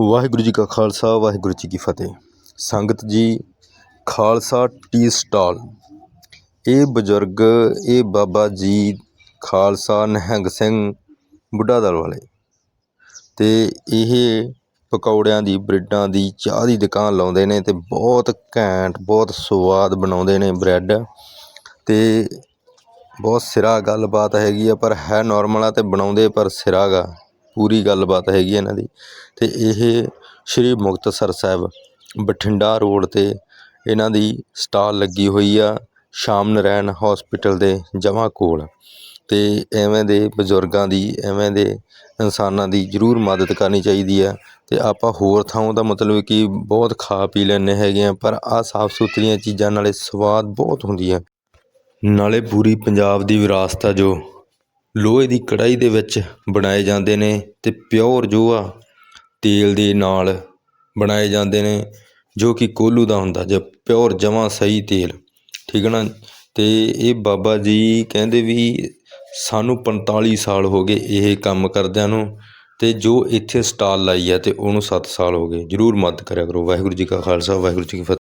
ਵਾਹਿਗੁਰੂ ਜੀ ਕਾ ਖਾਲਸਾ, ਵਾਹਿਗੁਰੂ ਜੀ ਕੀ ਫਤਿਹ। ਸੰਗਤ ਜੀ, ਖਾਲਸਾ ਟੀ ਸਟਾਲ। ਇਹ ਬਜ਼ੁਰਗ, ਇਹ ਬਾਬਾ ਜੀ, ਖਾਲਸਾ ਨਿਹੰਗ ਸਿੰਘ ਬੁੱਢਾ ਦਲ ਵਾਲੇ। ਅਤੇ ਇਹ ਪਕੌੜਿਆਂ ਦੀ, ਬ੍ਰੈਡਾਂ ਦੀ, ਚਾਹ ਦੀ ਦੁਕਾਨ ਲਾਉਂਦੇ ਨੇ ਅਤੇ ਬਹੁਤ ਘੈਂਟ, ਬਹੁਤ ਸਵਾਦ ਬਣਾਉਂਦੇ ਨੇ ਬ੍ਰੈਡ। ਅਤੇ ਬਹੁਤ ਸਿਰਾ ਗੱਲਬਾਤ ਹੈਗੀ ਆ, ਪਰ ਹੈ ਨੋਰਮਲ ਆ ਅਤੇ ਬਣਾਉਂਦੇ ਪਰ ਸਿਰਾ ਗਾ ਪੂਰੀ ਗੱਲਬਾਤ ਹੈਗੀ ਇਹਨਾਂ ਦੀ। ਅਤੇ ਇਹ ਸ਼੍ਰੀ ਮੁਕਤਸਰ ਸਾਹਿਬ ਬਠਿੰਡਾ ਰੋਡ 'ਤੇ ਇਹਨਾਂ ਦੀ ਸਟਾਲ ਲੱਗੀ ਹੋਈ ਆ, ਸ਼ਾਮ ਨਰਾਇਣ ਹੌਸਪੀਟਲ ਦੇ ਜਮਾਂ ਕੋਲ। ਅਤੇ ਐਵੇਂ ਦੇ ਬਜ਼ੁਰਗਾਂ ਦੀ, ਐਵੇਂ ਦੇ ਇਨਸਾਨਾਂ ਦੀ ਜ਼ਰੂਰ ਮਦਦ ਕਰਨੀ ਚਾਹੀਦੀ ਆ। ਅਤੇ ਆਪਾਂ ਹੋਰ ਥਾਂ ਦਾ ਮਤਲਬ ਕਿ ਬਹੁਤ ਖਾ ਪੀ ਲੈਂਦੇ ਹੈਗੇ ਹਾਂ ਪਰ ਆਹ ਸਾਫ਼ ਸੁਥਰੀਆਂ ਚੀਜ਼ਾਂ ਨਾਲੇ ਸਵਾਦ ਬਹੁਤ ਹੁੰਦੀਆਂ। ਨਾਲੇ ਪੂਰੀ ਪੰਜਾਬ ਦੀ ਵਿਰਾਸਤ ਆ ਜੋ ਲੋਹੇ ਦੀ ਕੜਾਹੀ ਦੇ ਵਿੱਚ ਬਣਾਏ ਜਾਂਦੇ ਨੇ ਅਤੇ ਪਿਓਰ ਜੋ ਆ ਤੇਲ ਦੇ ਨਾਲ ਬਣਾਏ ਜਾਂਦੇ ਨੇ, ਜੋ ਕਿ ਕੋਹਲੂ ਦਾ ਹੁੰਦਾ, ਜ ਪਿਓਰ ਜਮਾਂ ਸਹੀ ਤੇਲ। ਠੀਕ ਹੈ ਨਾ? ਅਤੇ ਇਹ ਬਾਬਾ ਜੀ ਕਹਿੰਦੇ ਵੀ ਸਾਨੂੰ 45 ਸਾਲ ਹੋ ਗਏ ਇਹ ਕੰਮ ਕਰਦਿਆਂ ਨੂੰ ਅਤੇ ਜੋ ਇੱਥੇ ਸਟਾਲ ਲਾਈ ਹੈ ਅਤੇ ਉਹਨੂੰ ਸੱਤ ਸਾਲ ਹੋ ਗਏ। ਜ਼ਰੂਰ ਮਦਦ ਕਰਿਆ ਕਰੋ। ਵਾਹਿਗੁਰੂ ਜੀ ਕਾ ਖਾਲਸਾ, ਵਾਹਿਗੁਰੂ ਜੀ ਕੀ ਫਤਿਹ।